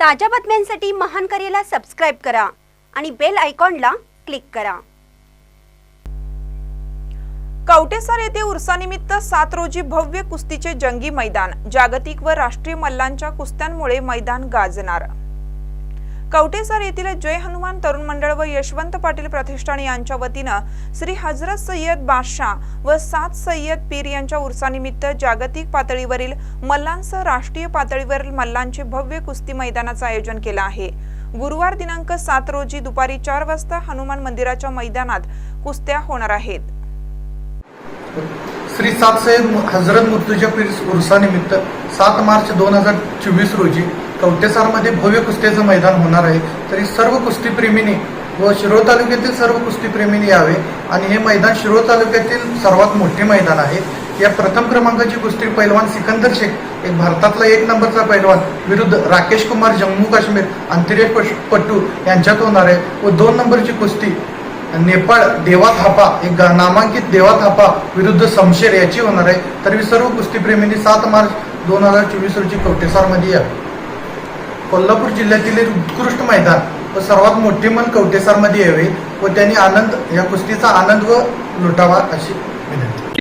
ताज्या बातम्यांसाठी महान करेला सबस्क्राईब करा आणि बेल आयकॉनला क्लिक करा. कवटेसर येथे उर्सानिमित्त सात रोजी भव्य कुस्तीचे जंगी मैदान जागतिक व राष्ट्रीय मल्लांच्या कुस्त्यांमुळे मैदान गाजणार. कवटेसर येथील जय हनुमान तरुण मंडळ व यशवंत पाटील प्रतिष्ठान यांच्या वतीनं श्री हजरत सय्यद बादशाह व सात सय्यद पीर यांच्या उर्सानिमित्त जागतिक पातळीवरील मल्लांसह राष्ट्रीय पातळीवरील मल्लांचे भव्य कुस्ती मैदानाचं आयोजन केलं आहे. गुरुवार दिनांक सात रोजी दुपारी चार वाजता हनुमान मंदिराच्या मैदानात कुस्त्या होणार आहेत. श्री सातसाहेब हजरत मुर्तुजा पीर उर्सानिमित्त सात मार्च दोन हजार चोवीस रोजी कवटेसारमध्ये भव्य कुस्त्याचं मैदान होणार आहे. तरी सर्व कुस्तीप्रेमींनी व शिरोळ तालुक्यातील सर्व कुस्तीप्रेमींनी यावे आणि हे मैदान शिरोळ तालुक्यातील सर्वात मोठे मैदान आहे. या प्रथम क्रमांकाची कुस्ती पैलवान सिकंदर शेख एक भारतातला एक नंबरचा पैलवान विरुद्ध राकेश कुमार जम्मू काश्मीर आंतरिक पट्टू यांच्यात होणार आहे व दोन नंबरची कुस्ती नेपाळ देवा थापा एक नामांकित देवा थापा विरुद्ध समशेर याची होणार आहे. तरी सर्व कुस्तीप्रेमींनी सात मार्च दोन हजार चोवीस रोजी कवटेसारमध्ये या. कोल्हापूर जिल्ह्यातील एक उत्कृष्ट मैदान व सर्वात मोठे मन कवटेसारमध्ये यावे व त्यांनी आनंद या कुस्तीचा आनंद व लुटावा अशी विनंती.